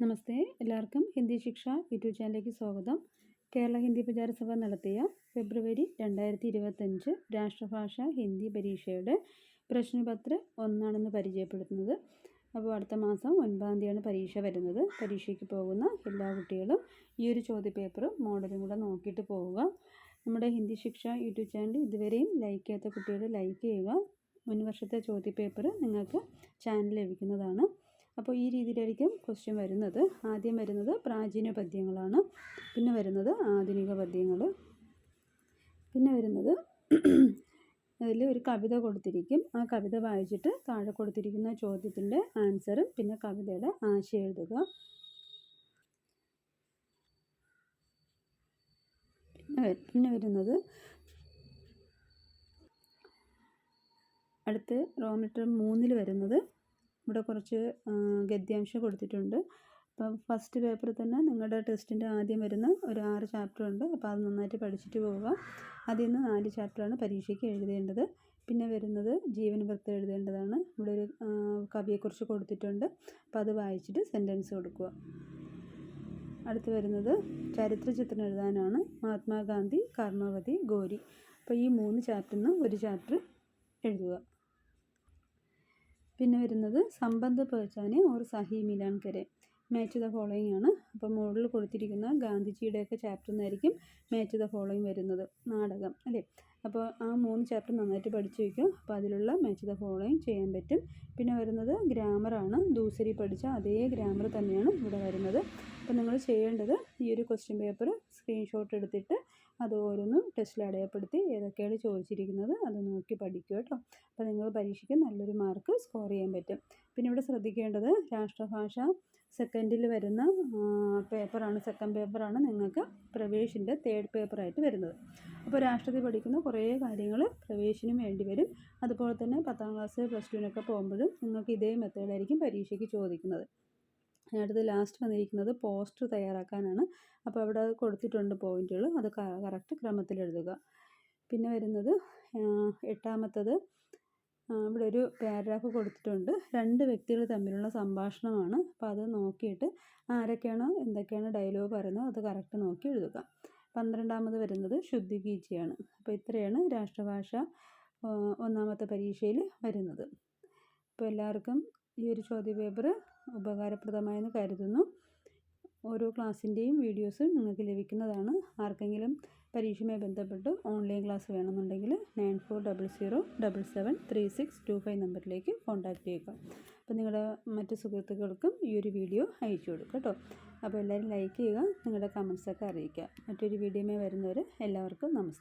നമസ്തേ. എല്ലാവർക്കും ഹിന്ദി ശിക്ഷ യൂട്യൂബ് ചാനലിലേക്ക് സ്വാഗതം. കേരള ഹിന്ദി പ്രചാരസഭ നടത്തിയ ഫെബ്രുവരി രണ്ടായിരത്തി ഇരുപത്തഞ്ച് രാഷ്ട്രഭാഷ ഹിന്ദി പരീക്ഷയുടെ പ്രശ്നപത്ര ഒന്നാണെന്ന് പരിചയപ്പെടുത്തുന്നത്. അപ്പോൾ അടുത്ത മാസം ഒൻപതാം തീയതിയാണ് പരീക്ഷ വരുന്നത്. പരീക്ഷയ്ക്ക് പോകുന്ന എല്ലാ കുട്ടികളും ഈ ഒരു ചോദ്യപേപ്പറും മോഡലും കൂടെ നോക്കിയിട്ട് പോവുക. നമ്മുടെ ഹിന്ദി ശിക്ഷ യൂട്യൂബ് ചാനൽ ഇതുവരെയും ലൈക്ക് ചെയ്യാത്ത കുട്ടികൾ ലൈക്ക് ചെയ്യുക. മുൻവർഷത്തെ ചോദ്യപേപ്പർ നിങ്ങൾക്ക് ചാനൽ ലഭിക്കുന്നതാണ്. അപ്പോൾ ഈ രീതിയിലായിരിക്കും ക്വസ്റ്റ്യൻ വരുന്നത്. ആദ്യം വരുന്നത് പ്രാചീന പദ്യങ്ങളാണ്. പിന്നെ വരുന്നത് ആധുനിക പദ്യങ്ങൾ പിന്നെ വരുന്നത് അതിൽ ഒരു കവിത കൊടുത്തിരിക്കും. ആ കവിത വായിച്ചിട്ട് താഴെ കൊടുത്തിരിക്കുന്ന ചോദ്യത്തിന്റെ ആൻസറും പിന്നെ കവിതയുടെ ആശയം എഴുതുക. പിന്നെ വരുന്നത് അടുത്ത് റോമീറ്റർ മൂന്നിൽ വരുന്നത് ഇവിടെ കുറച്ച് ഗദ്യാംശം കൊടുത്തിട്ടുണ്ട്. അപ്പം ഫസ്റ്റ് പേപ്പറിൽ തന്നെ നിങ്ങളുടെ ടെസ്റ്റിന്റെ ആദ്യം വരുന്ന ഒരു ആറ് ചാപ്റ്റർ ഉണ്ട്. അപ്പോൾ അത് നന്നായിട്ട് പഠിച്ചിട്ട് പോവുക. അതിൽ നിന്ന് നാല് ചാപ്റ്ററാണ് പരീക്ഷയ്ക്ക് എഴുതേണ്ടത്. പിന്നെ വരുന്നത് ജീവൻ വൃത്തം എഴുതേണ്ടതാണ്. ഇവിടെ ഒരു കവിയെക്കുറിച്ച് കൊടുത്തിട്ടുണ്ട്. അപ്പോൾ അത് വായിച്ചിട്ട് സെന്റൻസ് കൊടുക്കുക. അടുത്ത് വരുന്നത് ചരിത്ര ചിത്രം എഴുതാനാണ്. മഹാത്മാഗാന്ധി കർമ്മവതി ഗോരി. അപ്പോൾ ഈ മൂന്ന് ചാപ്റ്ററിൽ നിന്ന് ഒരു ചാപ്റ്റർ എഴുതുക. പിന്നെ വരുന്നത് സമ്പന്ത് പേച്ചാനെ ഓർ സഹി മിലാൻ കരെ. മാച്ച് ദ ഫോളോയിങ് ആണ്. അപ്പോൾ മുകളിൽ കൊടുത്തിരിക്കുന്ന ഗാന്ധിജിയുടെയൊക്കെ ചാപ്റ്റർ നിന്നായിരിക്കും മാച്ച് ദ ഫോളോയിങ് വരുന്നത്. നാടകം അല്ലേ? അപ്പോൾ ആ മൂന്ന് ചാപ്റ്റർ നന്നായിട്ട് പഠിച്ചു വയ്ക്കും അപ്പോൾ അതിലുള്ള മാച്ച് ദ ഫോളോയിങ് ചെയ്യാൻ പറ്റും. പിന്നെ വരുന്നത് ഗ്രാമറാണ് ദൂസരി പഠിച്ച അതേ ഗ്രാമർ തന്നെയാണ് ഇവിടെ വരുന്നത്. അപ്പോൾ നിങ്ങൾ ചെയ്യേണ്ടത് ഈ ഒരു ക്വസ്റ്റ്യൻ പേപ്പർ സ്ക്രീൻഷോട്ട് എടുത്തിട്ട് അത് ഓരോന്നും ടെസ്റ്റിൽ അടയാളപ്പെടുത്തി ഏതൊക്കെയാണ് ചോദിച്ചിരിക്കുന്നത് അത് നോക്കി പഠിക്കുക കേട്ടോ. അപ്പോൾ നിങ്ങൾ പരീക്ഷയ്ക്ക് നല്ലൊരു മാർക്ക് സ്കോർ ചെയ്യാൻ പറ്റും. പിന്നെ ഇവിടെ ശ്രദ്ധിക്കേണ്ടത് രാഷ്ട്രഭാഷ സെക്കൻഡിൽ വരുന്ന പേപ്പറാണ് സെക്കൻഡ് പേപ്പറാണ് നിങ്ങൾക്ക് പ്രവേശിന്റെ തേർഡ് പേപ്പറായിട്ട് വരുന്നത്. അപ്പോൾ രാഷ്ട്രത്തിൽ പഠിക്കുന്ന കുറേ കാര്യങ്ങൾ പ്രവേശിനും വേണ്ടി വരും. അതുപോലെ തന്നെ പത്താം ക്ലാസ് പ്ലസ് ടുവിനൊക്കെ പോകുമ്പോഴും നിങ്ങൾക്ക് ഇതേ മെത്തേഡായിരിക്കും പരീക്ഷയ്ക്ക് ചോദിക്കുന്നത്. അടുത്ത് ലാസ്റ്റ് വന്നിരിക്കുന്നത് പോസ്റ്റർ തയ്യാറാക്കാനാണ്. അപ്പോൾ അവിടെ കൊടുത്തിട്ടുണ്ട് പോയിന്റുകൾ അത് കറക്റ്റ് ക്രമത്തിൽ എഴുതുക. പിന്നെ വരുന്നത് എട്ടാമത്തത് ഇവിടെ ഒരു പാരഗ്രാഫ് കൊടുത്തിട്ടുണ്ട്. രണ്ട് വ്യക്തികൾ തമ്മിലുള്ള സംഭാഷണമാണ്. അപ്പോൾ അത് നോക്കിയിട്ട് ആരൊക്കെയാണ് എന്തൊക്കെയാണ് ഡയലോഗ് പറയുന്നത് അത് കറക്റ്റ് നോക്കി എഴുതുക. പന്ത്രണ്ടാമത് വരുന്നത് ശുദ്ധികീച്ചിയാണ് അപ്പോൾ ഇത്രയാണ് രാഷ്ട്രഭാഷ ഒന്നാമത്തെ പരീക്ഷയിൽ വരുന്നത്. അപ്പോൾ എല്ലാവർക്കും ഈ ഒരു ചോദ്യ പേപ്പർ ഉപകാരപ്രദമായെന്ന് കരുതുന്നു. ഓരോ ക്ലാസ്സിന്റെയും വീഡിയോസ് നിങ്ങൾക്ക് ലഭിക്കുന്നതാണ്. ആർക്കെങ്കിലും പരീക്ഷയുമായി ബന്ധപ്പെട്ട് ഓൺലൈൻ ക്ലാസ് വേണമെന്നുണ്ടെങ്കിൽ nine four double zero double seven three six two five നമ്പറിലേക്ക് കോൺടാക്റ്റ് ചെയ്യുക. അപ്പോൾ നിങ്ങളുടെ മറ്റ് സുഹൃത്തുക്കൾക്കും ഈ ഒരു വീഡിയോ അയച്ചു കൊടുക്കുക കേട്ടോ. അപ്പോൾ എല്ലാവരും ലൈക്ക് ചെയ്യുക നിങ്ങളുടെ കമൻസൊക്കെ അറിയിക്കുക. മറ്റൊരു വീഡിയോയുമായി വരുന്നവർ എല്ലാവർക്കും നമസ്കാരം.